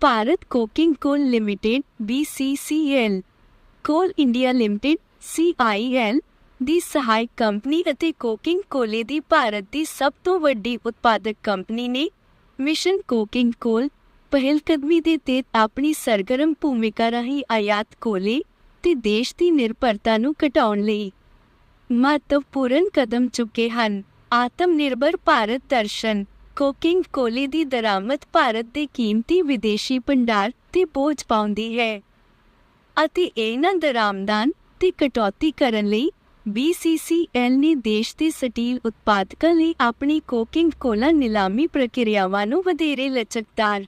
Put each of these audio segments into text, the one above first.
Bharat coking coal limited BCCL coal India limited CIL ਦੀ ਸਹਾਇਕ company ਅਤੇ coking ਕੋਲੇ ਦੀ ਭਾਰਤ ਦੀ ਸਭ ਤੋਂ ਵੱਡੀ ਉਤਪਾਦਕ ਕੰਪਨੀ ਨੇ ਮਿਸ਼ਨ ਕੋਕਿੰਗ ਕੋਲ ਪਹਿਲਕਦਮੀ ਦੇ ਤਹਿਤ ਆਪਣੀ ਸਰਗਰਮ ਭੂਮਿਕਾ ਰਾਹੀਂ ਆਯਾਤ ਕੋਲੇ ਤੇ ਦੇਸ਼ ਦੀ ਨਿਰਭਰਤਾ ਨੂੰ ਘਟਾਉਣ ਲਈ ਮਹੱਤਵਪੂਰਨ ਕਦਮ ਚੁੱਕੇ ਹਨ। ਆਤਮ ਨਿਰਭਰ ਭਾਰਤ ਦਰਸ਼ਨ ਕੋਕਿੰਗ ਕੋਲੇ ਦੀ ਦਰਾਮਦ ਭਾਰਤ ਦੇ ਕੀਮਤੀ ਵਿਦੇਸ਼ੀ ਭੰਡਾਰ ਤੇ ਬੋਝ ਪਾਉਂਦੀ ਹੈ ਅਤੇ ਇਹਨਾਂ ਦਰਾਮਦਾਨ ਤੇ ਕਟੌਤੀ ਕਰਨ ਲਈ BCCL ਨੇ ਦੇਸ਼ ਦੇ ਸਟੀਲ ਉਤਪਾਦਕਾਂ ਲਈ ਆਪਣੀ ਕੋਕਿੰਗ ਕੋਲਾ ਨਿਲਾਮੀ ਪ੍ਰਕਿਰਿਆਵਾਂ ਨੂੰ ਵਧੇਰੇ ਲਚਕਦਾਰ,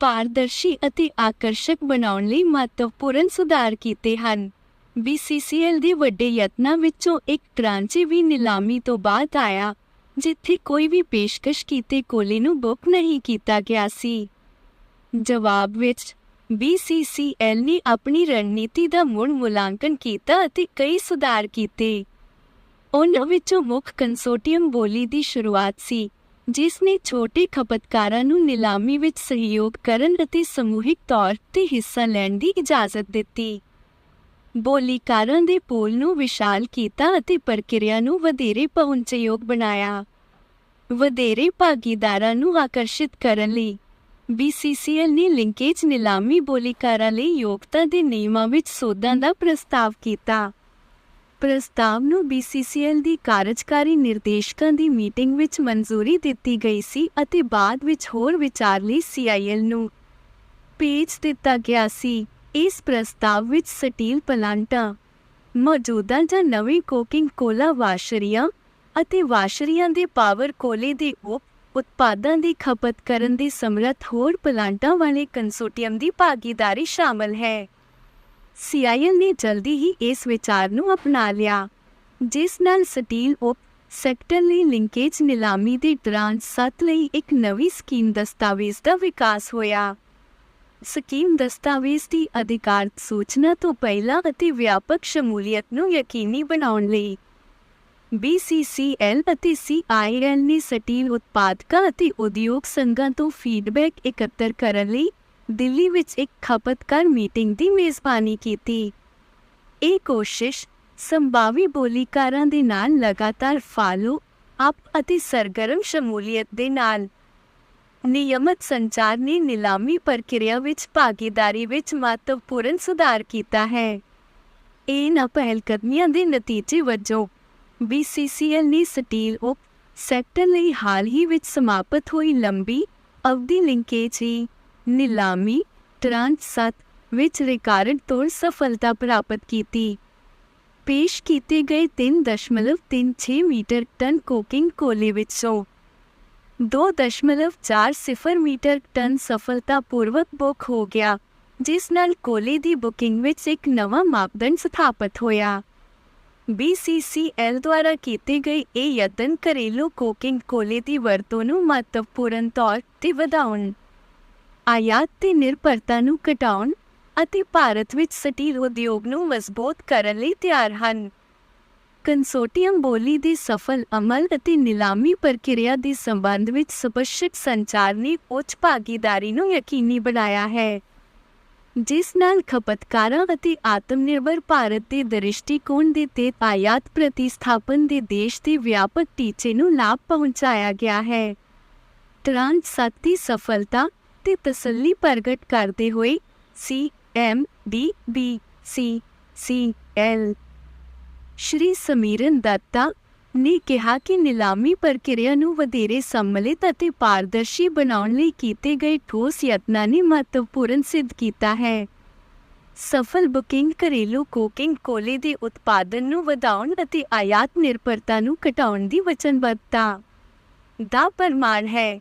ਪਾਰਦਰਸ਼ੀ ਅਤੇ ਆਕਰਸ਼ਕ ਬਣਾਉਣ ਲਈ ਮਹੱਤਵਪੂਰਨ ਸੁਧਾਰ ਕੀਤੇ ਹਨ। BCCL ਦੇ ਵੱਡੇ ਯਤਨਾਂ ਵਿੱਚੋਂ ਇੱਕ ਟ੍ਰਾਂਚੇ ਵੀ ਨਿਲਾਮੀ ਤੋਂ ਬਾਅਦ ਆਇਆ। ਜਿੱਥੇ ਕੋਈ ਵੀ ਪੇਸ਼ਕਸ਼ ਕੀਤੇ ਕੋਲੇ ਨੂੰ ਬੁੱਕ ਨਹੀਂ ਕੀਤਾ ਗਿਆ ਸੀ। ਜਵਾਬ ਵਿੱਚ BCCL ਨੇ ਆਪਣੀ ਰਣਨੀਤੀ ਦਾ ਮੁੜ ਮੁਲਾਂਕਣ ਕੀਤਾ ਅਤੇ ਕਈ ਸੁਧਾਰ ਕੀਤੇ। ਉਹਨਾਂ ਵਿੱਚੋਂ ਮੁੱਖ ਕੰਸੋਰਟੀਅਮ ਬੋਲੀ ਦੀ ਸ਼ੁਰੂਆਤ ਸੀ, ਜਿਸ ਨੇ ਛੋਟੇ ਖਪਤਕਾਰਾਂ ਨੂੰ ਨਿਲਾਮੀ ਵਿੱਚ ਸਹਿਯੋਗ ਕਰਨ ਅਤੇ ਸਮੂਹਿਕ ਤੌਰ ਤੇ ਹਿੱਸਾ ਲੈਣ ਦੀ ਇਜਾਜ਼ਤ ਦਿੱਤੀ। ਬੋਲੀਕਾਰਾਂ ਦੇ ਪੋਲ ਨੂੰ ਵਿਸ਼ਾਲ ਕੀਤਾ ਅਤੇ ਪ੍ਰਕਿਰਿਆ ਨੂੰ ਵਧੇਰੇ ਪਹੁੰਚਯੋਗ ਬਣਾਇਆ। ਵਧੇਰੇ ਭਾਗੀਦਾਰਾਂ ਨੂੰ ਆਕਰਸ਼ਿਤ ਕਰਨ ਲਈ। BCCL ਨੇ ਲਿੰਕੇਜ ਨਿਲਾਮੀ ਬੋਲੀਕਾਰਾਂ ਲਈ ਯੋਗਤਾ ਦੇ ਨਿਯਮਾਂ ਵਿੱਚ ਸੋਧਾਂ ਦਾ ਪ੍ਰਸਤਾਵ ਕੀਤਾ। ਪ੍ਰਸਤਾਵ ਨੂੰ BCCL ਦੀ ਕਾਰਜਕਾਰੀ ਨਿਰਦੇਸ਼ਕਾਂ ਦੀ ਮੀਟਿੰਗ ਵਿੱਚ ਮਨਜ਼ੂਰੀ ਦਿੱਤੀ ਗਈ ਸੀ ਅਤੇ ਬਾਅਦ ਵਿੱਚ ਹੋਰ ਵਿਚਾਰ ਲਈ CIL ਨੂੰ ਭੇਜ ਦਿੱਤਾ ਗਿਆ ਸੀ। ਇਸ ਪ੍ਰਸਤਾਵ ਵਿੱਚ ਸਟੀਲ ਪਲਾਂਟਾਂ, ਮੌਜੂਦਾ ਜਾਂ ਨਵੇਂ ਕੋਕਿੰਗ ਕੋਲਾ ਵਾਸ਼ਰੀਆਂ ਅਤੇ ਵਾਸ਼ਰੀਆਂ ਦੇ ਪਾਵਰ ਕੋਲੇ ਦੇ ਉਪ ਉਤਪਾਦਾਂ ਦੀ ਖਪਤ ਕਰਨ ਦੇ ਸਮਰੱਥ ਹੋਰ ਪਲਾਂਟਾਂ ਵਾਲੇ ਕੰਸੋਰਟੀਅਮ ਦੀ ਭਾਗੀਦਾਰੀ ਸ਼ਾਮਲ ਹੈ। CIL ਨੇ ਜਲਦੀ ਹੀ ਇਸ ਵਿਚਾਰ ਨੂੰ ਅਪਣਾ ਲਿਆ, ਜਿਸ ਨਾਲ ਸਟੀਲ ਉਪ ਸੈਕਟਰ ਲਈ ਲਿੰਕੇਜ ਨਿਲਾਮੀ ਦੇ ਦੌਰਾਨ ਸੱਤ ਲਈ ਇੱਕ ਨਵੀਂ ਸਕੀਮ ਦਸਤਾਵੇਜ਼ ਦਾ ਵਿਕਾਸ ਹੋਇਆ। ਸਕੀਮ ਦਸਤਾਵੇਜ਼ ਦੀ ਅਧਿਕਾਰਤ ਸੂਚਨਾ ਤੋਂ ਪਹਿਲਾਂ ਅਤੇ ਵਿਆਪਕ ਸ਼ਮੂਲੀਅਤ ਨੂੰ ਯਕੀਨੀ ਬਣਾਉਣ ਲਈ BCCL ਅਤੇ CIL ਨੇ ਸਟੀਲ ਉਤਪਾਦਕਾਂ ਅਤੇ ਉਦਯੋਗ ਸੰਘਾਂ ਤੋਂ ਫੀਡਬੈਕ ਇਕੱਤਰ ਕਰਨ ਲਈ ਦਿੱਲੀ ਵਿੱਚ ਇੱਕ ਖਪਤਕਾਰ ਮੀਟਿੰਗ ਦੀ ਮੇਜ਼ਬਾਨੀ ਕੀਤੀ। ਇਹ ਕੋਸ਼ਿਸ਼ ਸੰਭਾਵੀ ਬੋਲੀਕਾਰਾਂ ਦੇ ਨਾਲ ਲਗਾਤਾਰ ਫਾਲੋ ਅਪ ਅਤੇ ਸਰਗਰਮ ਸ਼ਮੂਲੀਅਤ ਦੇ ਨਾਲ। ਨਿਯਮਤ ਸੰਚਾਰ ਨੇ ਨਿਲਾਮੀ ਪ੍ਰਕਿਰਿਆ ਵਿੱਚ ਭਾਗੀਦਾਰੀ ਵਿੱਚ ਮਹੱਤਵਪੂਰਨ ਸੁਧਾਰ ਕੀਤਾ ਹੈ। ਇਹਨਾਂ ਪਹਿਲਕਦਮੀਆਂ ਦੇ ਨਤੀਜੇ ਵਜੋਂ BCCL ਨੇ ਸਟੀਲ ਉਪ ਸੈਕਟਰ ਲਈ ਹਾਲ ਹੀ ਵਿੱਚ ਸਮਾਪਤ ਹੋਈ ਲੰਬੀ ਅਵਧੀ ਲਿੰਕੇਜ ਹੀ ਨਿਲਾਮੀ ਟ੍ਰਾਂਚ 7 ਵਿੱਚ ਰਿਕਾਰਡ ਤੋੜ ਸਫਲਤਾ ਪ੍ਰਾਪਤ ਕੀਤੀ। ਪੇਸ਼ ਕੀਤੇ ਗਏ 3.36 ਮੀਟਰ ਟਨ ਕੋਕਿੰਗ ਕੋਲੇ ਵਿੱਚੋਂ 2.40 ਮੀਟਰ ਟਨ ਸਫਲਤਾਪੂਰਵਕ ਬੁੱਕ ਹੋ ਗਿਆ, ਜਿਸ ਨਾਲ ਕੋਲੇ ਦੀ ਬੁਕਿੰਗ ਵਿੱਚ ਇੱਕ ਨਵਾਂ ਮਾਪਦੰਡ ਸਥਾਪਿਤ ਹੋਇਆ। BCCL ਦੁਆਰਾ ਕੀਤੇ ਗਏ ਇਹ ਯਤਨ ਘਰੇਲੂ ਕੋਕਿੰਗ ਕੋਲੇ ਦੀ ਵਰਤੋਂ ਨੂੰ ਮਹੱਤਵਪੂਰਨ ਤੌਰ ਤੇ ਵਧਾਉਣ ਆਯਾਤ ਤੇ ਨਿਰਭਰਤਾ ਨੂੰ ਘਟਾਉਣ ਅਤੇ ਭਾਰਤ ਵਿੱਚ ਸਟੀਲ ਉਦਯੋਗ ਨੂੰ ਮਜ਼ਬੂਤ ਕਰਨ ਲਈ ਤਿਆਰ ਹਨ ਕੰਸੋਰਟੀਅਮ ਬੋਲੀ ਦੇ ਸਫਲ ਅਮਲ ਅਤੇ ਨਿਲਾਮੀ ਪ੍ਰਕਿਰਿਆ ਦੇ ਸੰਬੰਧ ਵਿੱਚ ਸਪਸ਼ਟ ਸੰਚਾਰ ਨੇ ਉੱਚ ਭਾਗੀਦਾਰੀ ਨੂੰ ਯਕੀਨੀ ਬਣਾਇਆ ਹੈ ਜਿਸ ਨਾਲ ਖਪਤਕਾਰਾਂ ਅਤੇ ਆਤਮਨਿਰਭਰ ਭਾਰਤ ਦੇ ਦ੍ਰਿਸ਼ਟੀਕੋਣ ਦੇ ਤੇ ਆਯਾਤ ਪ੍ਰਤੀਸਥਾਪਨ ਦੇ ਦੇਸ਼ ਦੇ ਵਿਆਪਕ ਟੀਚੇ ਨੂੰ ਲਾਭ ਪਹੁੰਚਾਇਆ ਗਿਆ ਹੈ। ਟ੍ਰਾਂਸ ਸੱਤ ਦੀ ਸਫਲਤਾ ਤੇ ਤਸੱਲੀ ਪ੍ਰਗਟ ਕਰਦੇ ਹੋਏ C M D B C C L Shri Samiran Datta ਨੇ ਕਿਹਾ ਕਿ ਨਿਲਾਮੀ ਪ੍ਰਕਿਰਿਆ ਨੂੰ ਵਧੇਰੇ ਸੰਮਲਿਤ ਅਤੇ ਪਾਰਦਰਸ਼ੀ ਬਣਾਉਣ ਲਈ ਕੀਤੇ ਗਏ ਠੋਸ ਯਤਨਾਂ ਨੇ ਮਹੱਤਵਪੂਰਨ ਸਿੱਧ ਕੀਤਾ ਹੈ। ਸਫਲ ਬੁਕਿੰਗ, ਘਰੇਲੂ ਕੋਕਿੰਗ, ਕੋਲੇ ਦੇ ਉਤਪਾਦਨ ਨੂੰ ਵਧਾਉਣ ਅਤੇ ਆਯਾਤ ਨਿਰਭਰਤਾ ਨੂੰ ਘਟਾਉਣ ਦੀ ਵਚਨਬੱਧਤਾ ਦਾ ਪ੍ਰਮਾਣ ਹੈ।